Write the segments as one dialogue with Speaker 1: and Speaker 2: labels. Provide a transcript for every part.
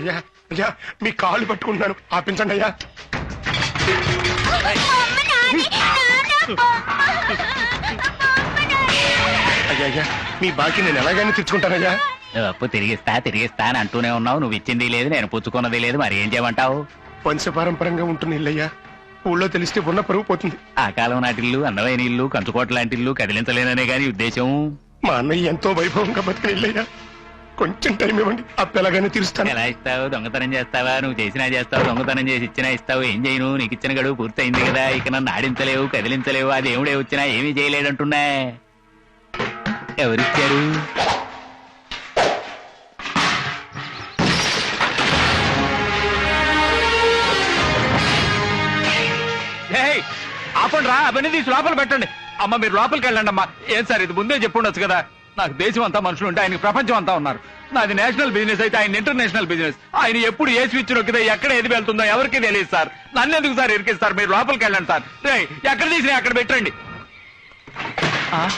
Speaker 1: అయ్యా అయ్యా మీ కాళ్ళు పట్టుకుంటున్నాను. ఆపించండి అయ్యా. అయ్యా అయ్యా మీ బాకీ నేను ఎలాగైనా తెచ్చుకుంటానయ్యా
Speaker 2: నువ్వు అప్పు తిరిగిస్తా తిరిగిస్తా అని అంటూనే ఉన్నావు. నువ్వు ఇచ్చింది లేదు నేను పుచ్చుకున్నది లేదు మరి ఏం చేయమంటావు?
Speaker 1: వంశపారంపరంగా ఉంటుంది ఇల్లయ్యా ఊళ్ళో తెలిస్తే ఉన్న పరుగు పోతుంది.
Speaker 2: ఆ కాలం నాటిల్లు అందమైన ఇల్లు కంచుకోట లాంటి ఇల్లు కదిలించలేననే గాని ఉద్దేశం?
Speaker 1: మా అన్నయ్య ఎంతో వైభవంగా బతికిన ఇల్లయ్యా. కొంచెం టైం ఇవ్వండి. అప్పు ఎలాగైనా తీరుస్తాను.
Speaker 2: ఎలా ఇస్తావు? దొంగతనం చేస్తావా? నువ్వు చేసినా చేస్తావు దొంగతనం చేసి ఇచ్చినా ఇస్తావు. ఏం చేయను? నీకు ఇచ్చిన గడువు పూర్తయింది కదా. ఇక నన్ను ఆడించలేవు కదిలించలేవు. ఆ దేవుడే వచ్చినా ఏమీ చేయలేడంటున్నా ఎవరిచ్చారు? ఆపండి రా. అవన్నీ తీసి లోపల పెట్టండి. అమ్మ మీరు లోపలికి వెళ్ళండి అమ్మా ఏం సార్ ఇది ముందే చెప్పుండొచ్చు కదా. నాకు దేశం అంతా మనుషులు ఉంటే ఆయనకి ప్రపంచం అంతా ఉన్నారు. నాది నేషనల్ బిజినెస్ అయితే ఆయన ఇంటర్నేషనల్ బిజినెస్. ఆయన ఎప్పుడు ఏ స్విచ్ నొక్కితే ఎక్కడ ఏది వెళ్తుందో ఎవరికి తెలియదు సార్. నన్ను ఎందుకు సార్ ఇరికిస్తారు? మీరు లోపలికి వెళ్ళండి సార్. ఎక్కడ తీసినా అక్కడ పెట్టండి. ఆ?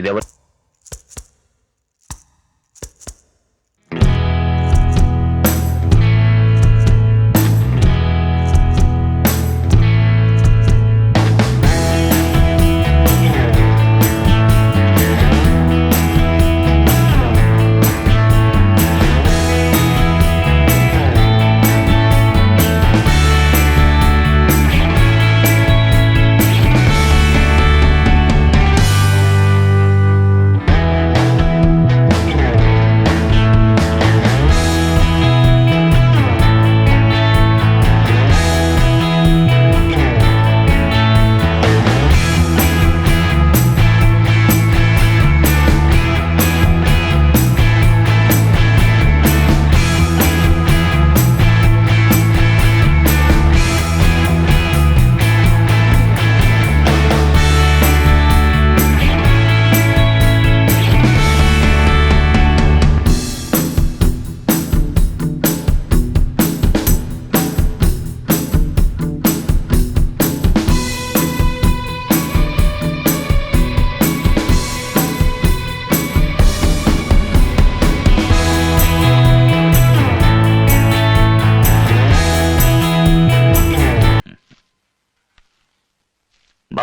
Speaker 3: ఇదెవరు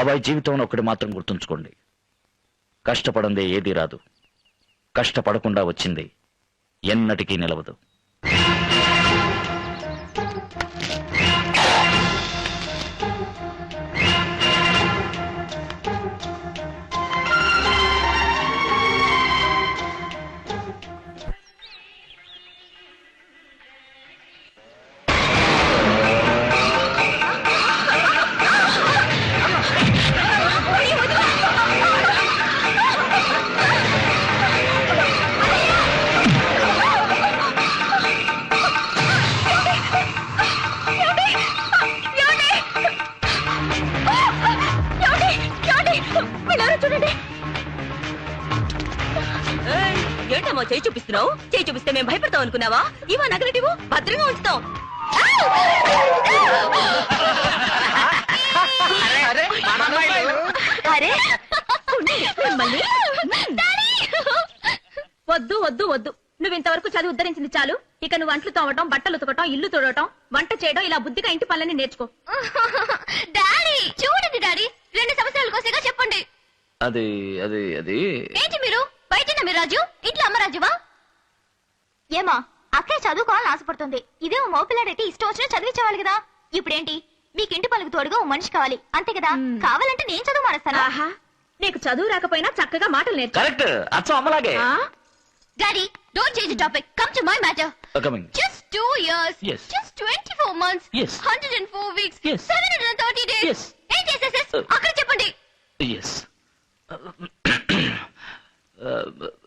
Speaker 3: బాబాయ్ జీవితంలో ఒకటి మాత్రం గుర్తుంచుకోండి. కష్టపడందే ఏదీ రాదు. కష్టపడకుండా వచ్చింది ఎన్నటికీ నిలవదు.
Speaker 4: చేయి చూపిస్తే మేము భయపడతాం అనుకున్నావా? ఇవా నగలటివు భద్రంగా ఉంచుతాం. అరే మిమ్మల్ని. వద్దు వద్దు వద్దు. నువ్వు ఇంతవరకు చదివి ఉద్ధరించింది చాలు. ఇక నువ్వు అంట్లు తోమటం బట్టలు ఉతకటం ఇల్లు తోడటం వంట చేయడం ఇలా బుద్ధిగా ఇంటి పనులని నేర్చుకో.
Speaker 5: డాడీ చూడండి డాడీ. రెండు సంవత్సరాల కోసేగా చెప్పండి.
Speaker 3: అది అది అది.
Speaker 5: ఏంటి మీరు? బయట మీ రాజు? ఇంట్లో అమ్మ రాజువా? ఏమా అక్కయ్య చదువుకోవాలని ఆశపడుతుంది ఇదే ఓ మోపిల్లాడైతే ఇష్టం వచ్చినా చదివించేవాళ్ళు కదా ఇప్పుడేంటి మీకు ఇంటి పనులకు తోడుగా ఓ మనిషి కావాలి అంతే కదా కావాలంటే నేను చదువు మానేస్తాను
Speaker 4: ఆహా నీకు చదువు రాకపోయినా చక్కగా మాటలు నేర్చు
Speaker 3: కరెక్ట్ అచ్చం అమ్మలాగే
Speaker 4: ఆ?
Speaker 5: Daddy Don't change the topic. Come to my matter.
Speaker 3: Coming
Speaker 5: Just two years.
Speaker 3: Yes.
Speaker 5: Just 24 months.
Speaker 3: Yes.
Speaker 5: 104 weeks.
Speaker 3: Yes.
Speaker 5: 730 days.
Speaker 3: Yes.
Speaker 5: ఏం చేసేసేస్
Speaker 3: Uh.
Speaker 5: అక్కడ చెప్పండి
Speaker 3: ఎస్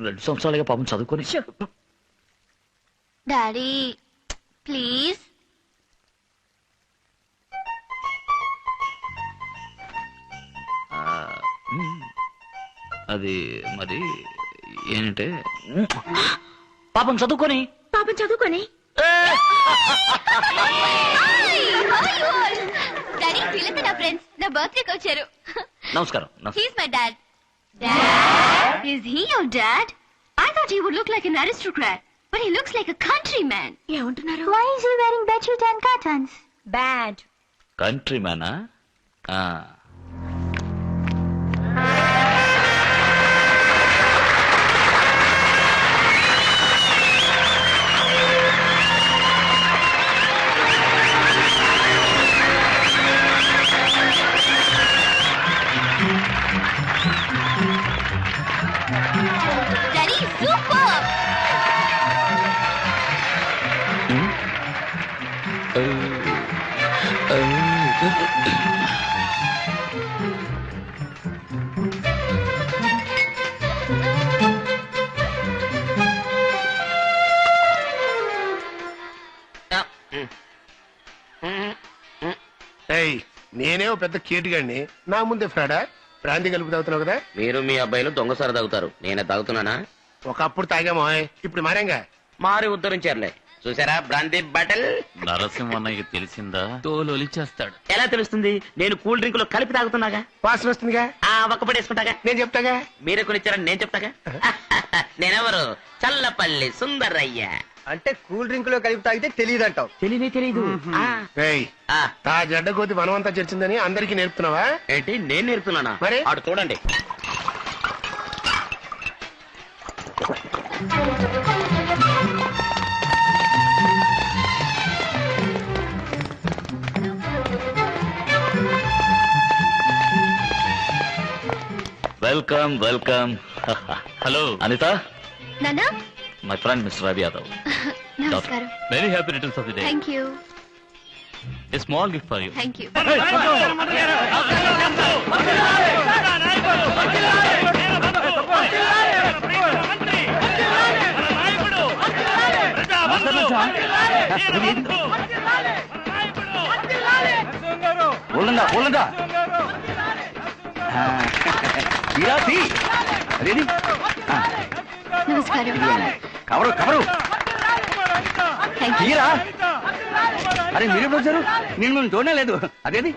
Speaker 3: రెండు సంవత్సరాలుగా పాపం చదువుకొని. Daddy please. అది మరి ఏంటంటే పాపం చదువుకొని.
Speaker 4: పాపం చదువుకొని?
Speaker 5: డాడీ వీళ్ళంతా నా ఫ్రెండ్స్. నా బర్త్డేకి వచ్చారు.
Speaker 3: నమస్కారం నమస్కారం.
Speaker 5: He's my dad. dad is he your dad I thought he would look like an aristocrat but he looks like a country man
Speaker 4: ఏమంటున్నారు
Speaker 5: why is he wearing bedsheet and curtains
Speaker 4: bad
Speaker 3: country మ్యానా
Speaker 1: ఏయ్ నేనే ఓ పెద్ద కేటుగాడిని నా ముందే ఫ్రాడా? Brandy కలుపు తాగుతున్నావు కదా?
Speaker 6: మీరు మీ అబ్బాయిలు దొంగసారి తాగుతారు. నేనే తాగుతున్నానా?
Speaker 1: ఒకప్పుడు తాగామో ఇప్పుడు మారేంగా?
Speaker 6: మారి ఉద్ధరించారులే. చూసారా? Brandy bottle?
Speaker 3: నరసింహన్నయ్య తెలిసిందా? తోలొలిచేస్తాడు.
Speaker 6: ఎలా తెలుస్తుంది? నేను కూల్ డ్రింక్లో కలిపి తాగుతున్నాగా?
Speaker 1: వాసన వస్తుందిగా?
Speaker 6: ఆ ఒక్క పడేసుకుంటాగా
Speaker 1: నేను చెప్తాగా?
Speaker 6: మీరే కొనిచ్చారని నేను చెప్తాగా? నేనెవరు? చల్లపల్లి సుందరయ్య.
Speaker 7: అంటే కూల్ డ్రింక్లో కలిపి తాగితే తెలియదంటావు
Speaker 6: తెలియనే తెలీదు. ఆ,
Speaker 1: ఏయ్
Speaker 6: ఆ,
Speaker 1: తా జడ్డ కోతి వనమంతా చర్చిందని అందరికీ నేర్పుతున్నావా?
Speaker 6: ఏంటి నేను నేర్పుతున్నానా?
Speaker 1: మరి?
Speaker 6: అటు చూడండి.
Speaker 3: వెల్కమ్ వెల్కమ్ హలో అనిత
Speaker 5: నానా
Speaker 3: my friend mister Ravi Yadav
Speaker 5: నమస్కారం
Speaker 3: very happy returns of the day
Speaker 5: thank you
Speaker 3: small gift for you
Speaker 5: thank you
Speaker 2: ఊళ్ళందా అదేది
Speaker 5: నమస్కారం. Cover cover.
Speaker 2: తీరా? అరే మీరు ఎప్పుడు వచ్చారు? నేను మేము చూడనే లేదు. అదేది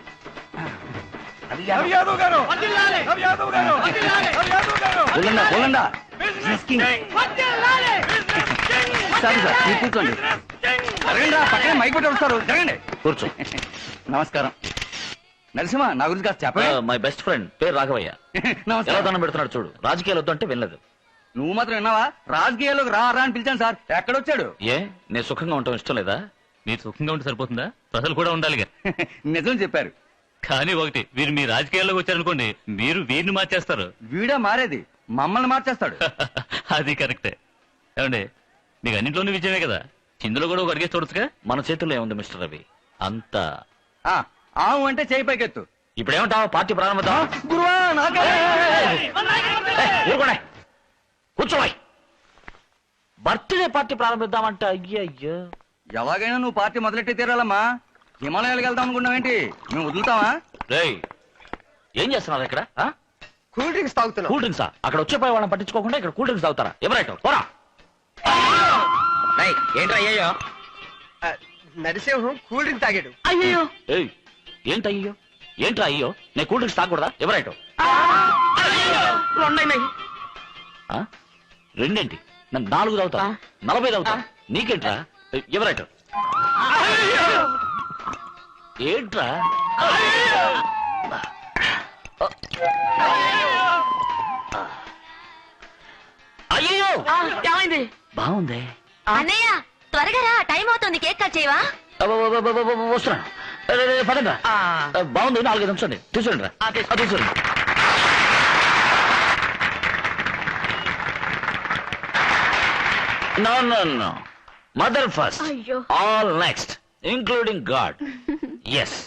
Speaker 2: సారీ సార్ మీరు కూర్చోండి. జరగండి పక్కనే మైక్ పెట్టి వస్తారు. జరగండి.
Speaker 3: కూర్చో.
Speaker 2: నమస్కారం. నరసింహ నా గురించి కాస్త చెప్పే
Speaker 3: మై బెస్ట్ ఫ్రెండ్ పేరు రాఘవయ్య. ఎలా
Speaker 2: నమస్కారం
Speaker 3: దండం పెడుతున్నాడు చూడు రాజకీయాలు వద్దంటే వినలేదు.
Speaker 2: నువ్వు మాత్రం విన్నావా? రాజకీయాల్లోకి రా రా అని పిలిచాను సార్. ఎక్కడొచ్చాడు?
Speaker 3: ఏ నేను సుఖంగా ఉండటం ఇష్టం లేదా?
Speaker 8: మీరు సుఖంగా ఉంటే సరిపోతుందా? ప్రజలు కూడా ఉండాలిగా.
Speaker 2: నిజం చెప్పారు.
Speaker 8: కానీ ఒకటి వీరు మీ రాజకీయాల్లోకి వచ్చారనుకోండి మీరు వీరిని మార్చేస్తారు.
Speaker 2: వీడే మారేది మమ్మల్ని మార్చేస్తాడు.
Speaker 8: అది కరెక్టే. ఏమండి మీకు అన్నింటిలోనూ విజయమే కదా? చిందులో కూడా ఒక అడిగేసి చూడొచ్చుగా?
Speaker 3: మన చేతుల్లో ఏముంది మిస్టర్ రవి? అంతా.
Speaker 2: ఆ, ఆవు అంటే చేయి పైకెత్తు.
Speaker 3: ఇప్పుడు ఏమంటావు పార్టీ ప్రారంభిద్దాం
Speaker 2: గురువా నాకే.
Speaker 3: కూర్చోవాయి. బర్త్డే పార్టీ ప్రారంభిద్దామంటే అయ్యయ్యో.
Speaker 2: ఎలాగైనా నువ్వు పార్టీ మొదలెట్టి తీరాలమ్మా. హిమాలయాలకు వెళ్దాం అనుకున్నావేంటి మేము వదులుతావా?
Speaker 3: రేయ్ ఏం చేస్తున్నారు ఇక్కడ? ఆ?
Speaker 7: కూల్ డ్రింక్స్ తాగుతున్నావు.
Speaker 3: కూల్ డ్రింక్సా? అక్కడ వచ్చే పోయి వాళ్ళని పట్టించుకోకుండా ఇక్కడ కూల్ డ్రింక్స్ తాగుతారా? ఎవరైతే పోరా.
Speaker 6: రేయ్, ఏంట్రా అయ్యో
Speaker 7: నరసింహం కూల్ డ్రింక్ తాగాడు.
Speaker 3: అయ్యో ఏయ్ ఏంటి అయ్యో ఏంట్రా అయ్యో? నేను కూల్ డ్రింక్స్ తాగకూడదా? ఎవరైతే రెండేంటి? నన్ను నాలుగు తాగుతా నలభై తాగుతా నీకేంట్రా? ఎవరైతే ఏంట్రా? అయ్యో
Speaker 5: ఏమైంది?
Speaker 3: బాగుంది.
Speaker 5: అన్నయ్య త్వరగా రా. టైం అవుతుంది. కేక్ కట్ చేయవా?
Speaker 3: వస్తున్నా పదండి బాగుంది నాలుగైదు నిమిషండి తీసుకురండి రా తీసుకురండి. No no no mother first
Speaker 4: అయ్యో.
Speaker 3: All next including god yes